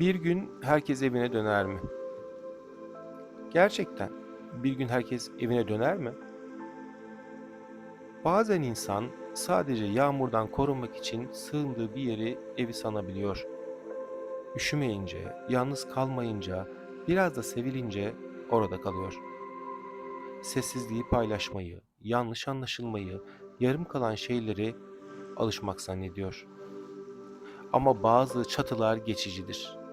gün herkes evine döner mi? Gerçekten bir gün herkes evine döner mi? Bazen insan sadece yağmurdan korunmak için sığındığı bir yeri evi sanabiliyor. Üşümeyince, yalnız kalmayınca, biraz da sevilince orada kalıyor. Sessizliği paylaşmayı, yanlış anlaşılmayı, yarım kalan şeyleri alışmak zannediyor. Ama bazı çatılar geçicidir.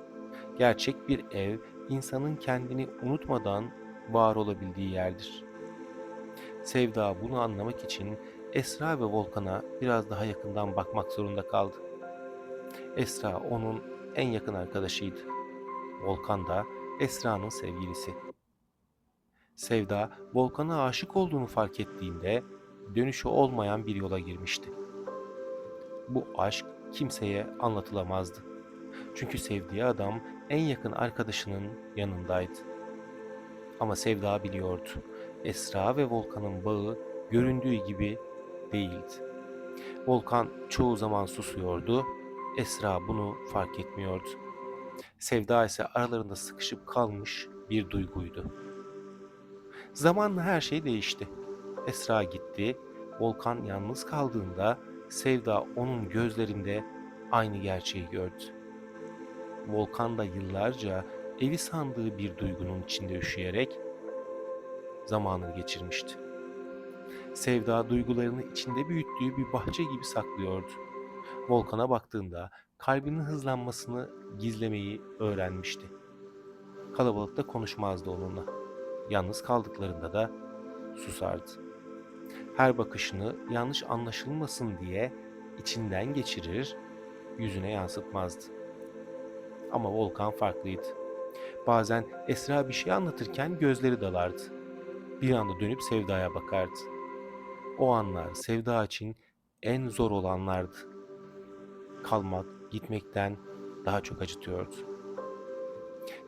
Gerçek bir ev insanın kendini unutmadan var olabildiği yerdir. Sevda bunu anlamak için Esra ve Volkan'a biraz daha yakından bakmak zorunda kaldı. Esra onun en yakın arkadaşıydı. Volkan da Esra'nın sevgilisi. Sevda Volkan'a aşık olduğunu fark ettiğinde dönüşü olmayan bir yola girmişti. Bu aşk kimseye anlatılamazdı. Çünkü sevdiği adam en yakın arkadaşının yanındaydı. Ama Sevda biliyordu. Esra ve Volkan'ın bağı göründüğü gibi değildi. Volkan çoğu zaman susuyordu. Esra bunu fark etmiyordu. Sevda ise aralarında sıkışıp kalmış bir duyguydu. Zamanla her şey değişti. Esra gitti. Volkan yalnız kaldığında Sevda onun gözlerinde aynı gerçeği gördü. Volkan da yıllarca evi sandığı bir duygunun içinde üşüyerek zamanını geçirmişti. Sevda duygularını içinde büyüttüğü bir bahçe gibi saklıyordu. Volkan'a baktığında kalbinin hızlanmasını gizlemeyi öğrenmişti. Kalabalıkta konuşmazdı onunla. Yalnız kaldıklarında da susardı. Her bakışını yanlış anlaşılmasın diye içinden geçirir, yüzüne yansıtmazdı. Ama Volkan farklıydı. Bazen Esra bir şey anlatırken gözleri dalardı. Bir anda dönüp Sevda'ya bakardı. O anlar Sevda için en zor olanlardı. Kalmak, gitmekten daha çok acıtıyordu.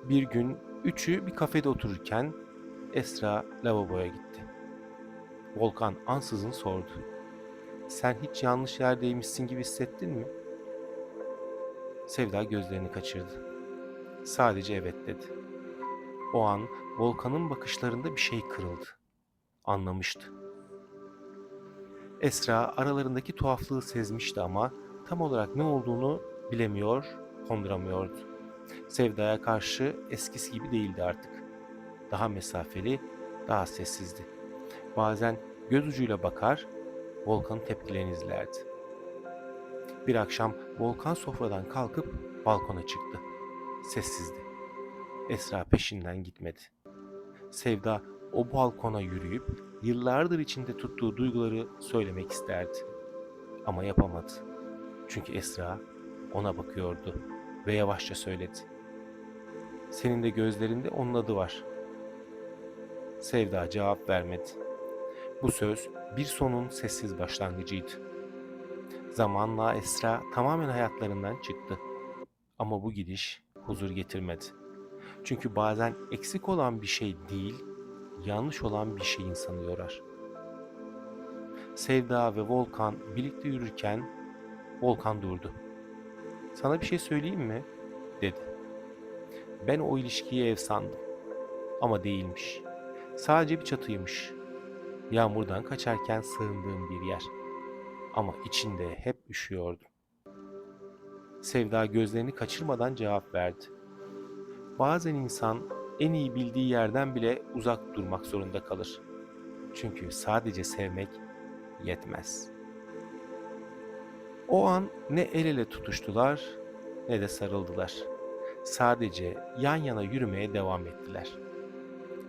Bir gün üçü bir kafede otururken Esra lavaboya gitti. Volkan ansızın sordu. Sen hiç yanlış yerdeymişsin gibi hissettin mi? Sevda gözlerini kaçırdı. Sadece evet dedi. O an Volkan'ın bakışlarında bir şey kırıldı. Anlamıştı. Esra aralarındaki tuhaflığı sezmişti ama tam olarak ne olduğunu bilemiyor, konduramıyordu. Sevda'ya karşı eskisi gibi değildi artık. Daha mesafeli, daha sessizdi. Bazen göz ucuyla bakar, Volkan'ın tepkilerini izlerdi. Bir akşam Volkan sofradan kalkıp balkona çıktı. Sessizdi. Esra peşinden gitmedi. Sevda o balkona yürüyüp yıllardır içinde tuttuğu duyguları söylemek isterdi. Ama yapamadı. Çünkü Esra ona bakıyordu ve yavaşça söyledi. Senin de gözlerinde onun adı var. Sevda cevap vermedi. Bu söz bir sonun sessiz başlangıcıydı. Zamanla Esra tamamen hayatlarından çıktı. Ama bu gidiş huzur getirmedi. Çünkü bazen eksik olan bir şey değil, yanlış olan bir şey insanı yorar. Sevda ve Volkan birlikte yürürken Volkan durdu. Sana bir şey söyleyeyim mi? dedi. Ben o ilişkiyi ev sandım. Ama değilmiş. Sadece bir çatıymış. Yağmurdan kaçarken sığındığım bir yer. Ama içinde hep üşüyordum. Sevda gözlerini kaçırmadan cevap verdi. Bazen insan en iyi bildiği yerden bile uzak durmak zorunda kalır. Çünkü sadece sevmek yetmez. O an ne el ele tutuştular ne de sarıldılar. Sadece yan yana yürümeye devam ettiler.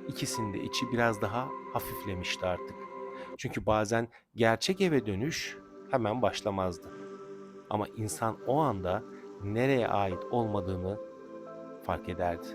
İkisinin de içi biraz daha hafiflemişti artık. Çünkü bazen gerçek eve dönüş hemen başlamazdı. Ama insan o anda nereye ait olmadığını fark ederdi.